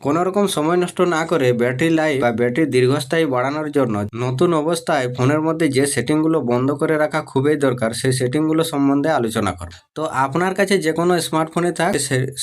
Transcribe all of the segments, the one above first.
কোনো রকম সময় নষ্ট না করে ব্যাটারি লাইফ বা ব্যাটারি দীর্ঘস্থায়ী বাড়ানোর জন্য নতুন অবস্থায় ফোনের মধ্যে যে সেটিংগুলো বন্ধ করে রাখা খুবই দরকার, সেই সেটিংগুলো সম্বন্ধে আলোচনা করব তো আপনার কাছে যে কোনো স্মার্টফোনে থাক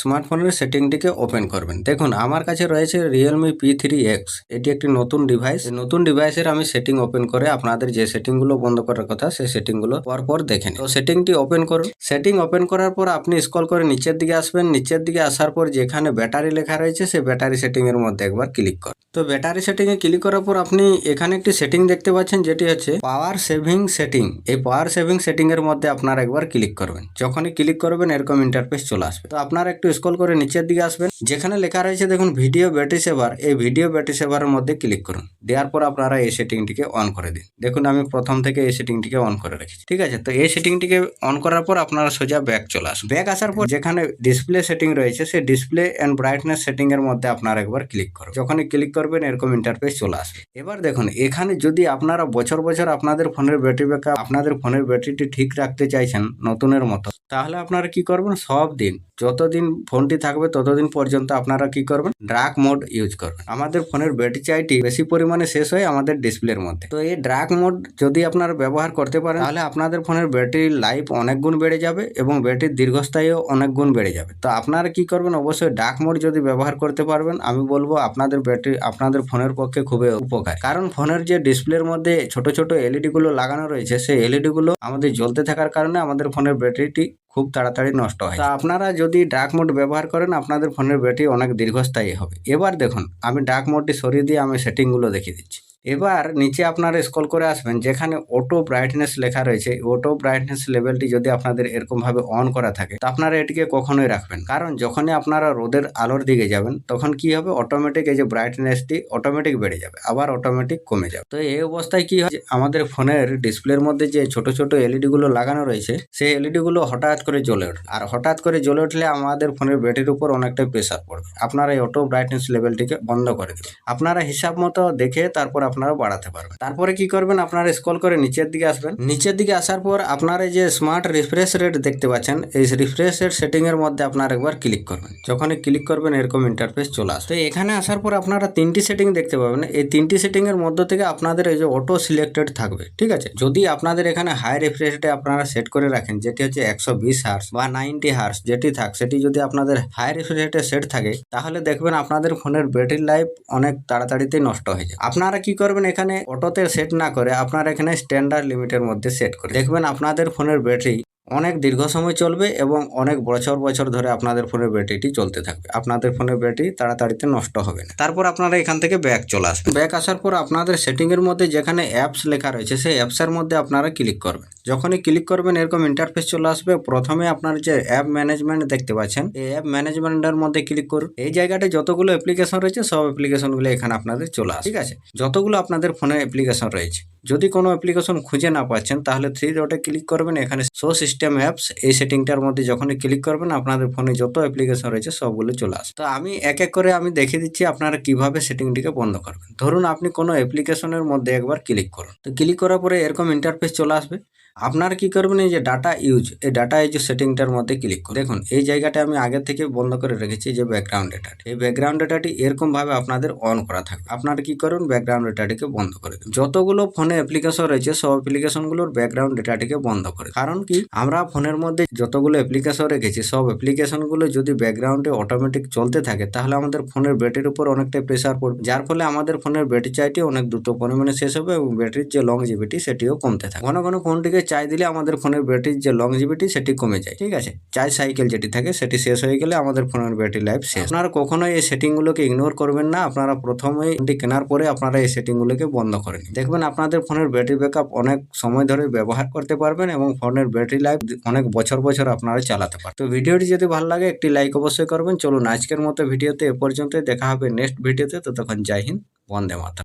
স্মার্টফোনের সেটিংটিকে ওপেন করবেন। দেখুন, আমার কাছে রয়েছে রিয়েলমি পি থ্রি এক্স এটি একটি নতুন ডিভাইস নতুন ডিভাইসের আমি সেটিং ওপেন করে আপনাদের যে সেটিংগুলো বন্ধ করার কথা, সেই সেটিংগুলো পরপর দেখে নিন। তো সেটিংটি ওপেন করুন। সেটিং ওপেন করার পর আপনি স্কল করে নিচের দিকে আসবেন। নিচের দিকে আসার পর যেখানে ব্যাটারি লেখা রয়েছে, সেই ব্যাটারি সেটিং এর মধ্যে একবার ক্লিক করুন তো ব্যাটারি সেটিং এ ক্লিক করার পর আপনি এখানে একটি সেটিং দেখতে পাচ্ছেন, যেটি হচ্ছে পাওয়ার সেভিং সেটিং এই পাওয়ার সেভিং সেটিং এর মধ্যে আপনারা একবার ক্লিক করবেন। যখনই ক্লিক করবেন, এরকম ইন্টারফেস চলে আসবে। তো আপনারা একটু স্কল করে নিচের দিকে আসবেন। যেখানে লেখা রয়েছে, দেখুন ভিডিও ব্যাটারি সেভার এই ভিডিও ব্যাটারি সেভারের মধ্যে ক্লিক করুন। দেওয়ার পর আপনারা এই সেটিংটিকে অন করে দিন। দেখুন, আমি প্রথম থেকে এই সেটিংটিকে অন করে রেখেছি। ঠিক আছে? তো এই সেটিংটিকে অন করার পর আপনারা সোজা ব্যাক চলে আসুন। ব্যাক আসার পর যেখানে ডিসপ্লে সেটিং রয়েছে, সেই ডিসপ্লে এন্ড ব্রাইটনেস সেটিং এর মধ্যে আপনারা একবার ক্লিক করুন যখনই ক্লিক করবেন, এরকম ইন্টারফেস চলে আসবে। এবার দেখুন, এখানে যদি আপনারা বছর বছর আপনাদের ফোনের ব্যাটারি ব্যাকআপ আপনাদের ফোনের ব্যাটারিটি ঠিক রাখতে চাইছেন নতুনের মতো, তাহলে আপনারা কি করবেন? সব দিন যতদিন ফোনটি থাকবে ততদিন পর্যন্ত আপনারা কি করবেন? ড্রাক মোড ইউজ করবেন। আমাদের ফোনের ব্যাটারি চাইটি বেশি পরিমাণে শেষ হয় আমাদের ডিসপ্লের মধ্যে। তো এই ড্রাক মোড যদি আপনারা ব্যবহার করতে পারেন, তাহলে আপনাদের ফোনের ব্যাটারি লাইফ অনেক গুণ বেড়ে যাবে এবং ব্যাটারির দীর্ঘস্থায়ীও অনেক গুণ বেড়ে যাবে। তো আপনারা কি করবেন? অবশ্যই ডার্ক মোড যদি ব্যবহার করতে পারবেন, আমি বলব আপনাদের ব্যাটারি আপনাদের ফোনের পক্ষে খুবই উপকার। কারণ ফোনের যে ডিসপ্লের মধ্যে ছোট ছোট এলইডি গুলো লাগানো রয়েছে, সেই এলইডি গুলো আমাদের জ্বলতে থাকার কারণে আমাদের ফোনের ব্যাটারিটি খুব তাড়াতাড়ি নষ্ট হয়। তা আপনারা যদি ডার্ক মোড ব্যবহার করেন, আপনাদের ফোনের ব্যাটারি অনেক দীর্ঘস্থায়ী হবে। এবার দেখুন, আমি ডার্ক মোডটি সরিয়ে দিয়ে আমি সেটিংগুলো দেখিয়ে দিচ্ছি। এবার নিচে আপনারা স্কল করে আসবেন, যেখানে অটো ব্রাইটনেস লেখা রয়েছে। অটো ব্রাইটনেস লেভেলটি যদি আপনাদের এরকম ভাবে অন করা থাকে, তো আপনারা এটিকে কখনোই রাখবেন কারণ যখনই আপনারা রোদের আলোর দিকে যাবেন, তখন কি হবে? অটোমেটিক এই যে ব্রাইটনেসটি অটোমেটিক বেড়ে যাবে, আবার অটোমেটিক কমে যাবে। তো এই অবস্থায় কি হয়? আমাদের ফোনের ডিসপ্লের মধ্যে যে ছোট ছোট এলইডি গুলো লাগানো রয়েছে, সেই এলইডি গুলো হঠাৎ করে জ্বলে ওঠে। আর হঠাৎ করে জ্বলে উঠলে আমাদের ফোনের ব্যাটারির উপর অনেকটাই প্রেসার পড়বে। আপনারা এই অটো ব্রাইটনেস লেভেলটিকে বন্ধ করে দেবেন আপনারা হিসাব মতো দেখে তারপর আপনারা বাড়াতে পারবেন। তারপরে কি করবেন, আপনারা স্ক্রল করে নিচের দিকে আসবেন। নিচের দিকে আসার পর আপনারা যে স্মার্ট রিফ্রেশ রেট দেখতে পাচ্ছেন, এই রিফ্রেশ রেট সেটিং এর মধ্যে আপনারা একবার ক্লিক করবেন। যখনই ক্লিক করবেন, এরকম ইন্টারফেস চলে আসবে। তো এখানে আসার পর আপনারা তিনটি সেটিং দেখতে পাবেন। এই তিনটি সেটিং এর মধ্য থেকে আপনাদের এই যে অটো সিলেক্টেড থাকবে, ঠিক আছে? যদি আপনাদের এখানে হাই রিফ্রেশ রেটে আপনারা সেট করে রাখেন, যেটি হচ্ছে একশো বিশ বা নাইনটি হার্স যেটি থাক, সেটি যদি আপনাদের হাই রিফ্রেশ রেটে সেট থাকে, তাহলে দেখবেন আপনাদের ফোনের ব্যাটারি লাইফ অনেক তাড়াতাড়িতে নষ্ট হয়ে যায়। আপনারা কি করবেন এখানে অটোতে সেট না করে আপনারা এখানে স্ট্যান্ডার্ড লিমিটের মধ্যে সেট করে। দেখবেন আপনাদের ফোনের ব্যাটারি অনেক দীর্ঘ সময় চলবে এবং অনেক বছর বছর ধরে আপনাদের ফোনের ব্যাটারিটি চলতে থাকবে। আপনাদের ফোনের ব্যাটারি তাড়াতাড়িতে নষ্ট হবে না। তারপর আপনারা এখান থেকে ব্যাক চলে আসবেন। ব্যাক আসার পর আপনাদের সেটিংয়ের মধ্যে যেখানে অ্যাপস লেখা রয়েছে, সেই অ্যাপসের মধ্যে আপনারা ক্লিক করবেন। যখনই ক্লিক করবেন, এরকম ইন্টারফেস চলে আসবে। প্রথমে আপনার যে অ্যাপ ম্যানেজমেন্ট দেখতে পাচ্ছেন। এই অ্যাপ ম্যানেজমেন্টের মধ্যে ক্লিক করুন। এই জায়গাটায় যতগুলো অ্যাপ্লিকেশন রয়েছে, সব অ্যাপ্লিকেশনগুলো এখানে আপনাদের চলে আসে ঠিক আছে? যতগুলো আপনাদের ফোনে অ্যাপ্লিকেশন রয়েছে। যদি কোনো অ্যাপ্লিকেশন খুঁজে না পাচ্ছেন, তাহলে থ্রি ডটে ক্লিক করবেন। এখানে শো সিস্টেম অ্যাপস এই সেটিংটার মধ্যে যখনই ক্লিক করবেন, আপনাদের ফোনে যত অ্যাপ্লিকেশন রয়েছে, সবগুলো চলে আসবে। তো আমি এক এক করে আমি দেখিয়ে দিচ্ছি আপনারা কীভাবে সেটিংটিকে বন্ধ করবেন। ধরুন, আপনি কোনো অ্যাপ্লিকেশনের মধ্যে একবার ক্লিক করুন। তো ক্লিক করার পরে এরকম ইন্টারফেস চলে আসবে। আপনারা কি করবেন, এই যে ডাটা ইউজ এই ডাটা ইউজ সেটিংটার মধ্যে ক্লিক করুন দেখুন, এই জায়গাটা আমি আগে থেকে বন্ধ করে রেখেছি যে ব্যাকগ্রাউন্ড ডেটা এই ব্যাকগ্রাউন্ড ডেটাটি এরকম ভাবে আপনাদের অন করা থাকবে। আপনারা কি করুন ব্যাকগ্রাউন্ড ডেটাটিকে বন্ধ করে দিন। যতগুলো ফোনে অ্যাপ্লিকেশন রয়েছে, সব অ্যাপ্লিকেশনগুলোর ব্যাকগ্রাউন্ড ডেটাটিকে বন্ধ করে কারণ কি, আমরা ফোনের মধ্যে যতগুলো অ্যাপ্লিকেশন রেখেছি, সব অ্যাপ্লিকেশনগুলো যদি ব্যাকগ্রাউন্ডে অটোমেটিক চলতে থাকে, তাহলে আমাদের ফোনের ব্যাটারির উপর অনেকটাই প্রেসার পড়বে। যার ফলে আমাদের ফোনের ব্যাটারি চাইটি অনেক দ্রুত পরিমাণে শেষ হবে এবং ব্যাটারির যে লংজিভিটি সেটিও কমতে থাকে ঘন ঘন ফোনটিকে চাই দিলে আমাদের ফোনের ব্যাটারির যে লংজিভিটি সেটি কমে যায়, ঠিক আছে? চার্জ সাইকেল যেটি থাকে সেটি শেষ হয়ে গেলে আমাদের ফোনের ব্যাটারি লাইফ শেষ। আপনারা কখনোই এই সেটিংগুলোকে ইগনোর করবেন না, আপনারা প্রথমেই ফোনটি কেনার পরে আপনারা এই সেটিংগুলোকে বন্ধ করে নিন। দেখবেন আপনাদের ফোনের ব্যাটারি ব্যাকআপ অনেক সময় ধরে ব্যবহার করতে পারবেন এবং ফোনের ব্যাটারি লাইফ অনেক বছর বছর আপনারা চালাতে পারবেন। তো ভিডিওটি যদি ভালো লাগে, একটি লাইক অবশ্যই করবেন। চলুন আজকের মতো ভিডিওতে এ পর্যন্তই। দেখা হবে নেক্সট ভিডিওতে তো। তখন জয় হিন্দ, বন্দে মাতা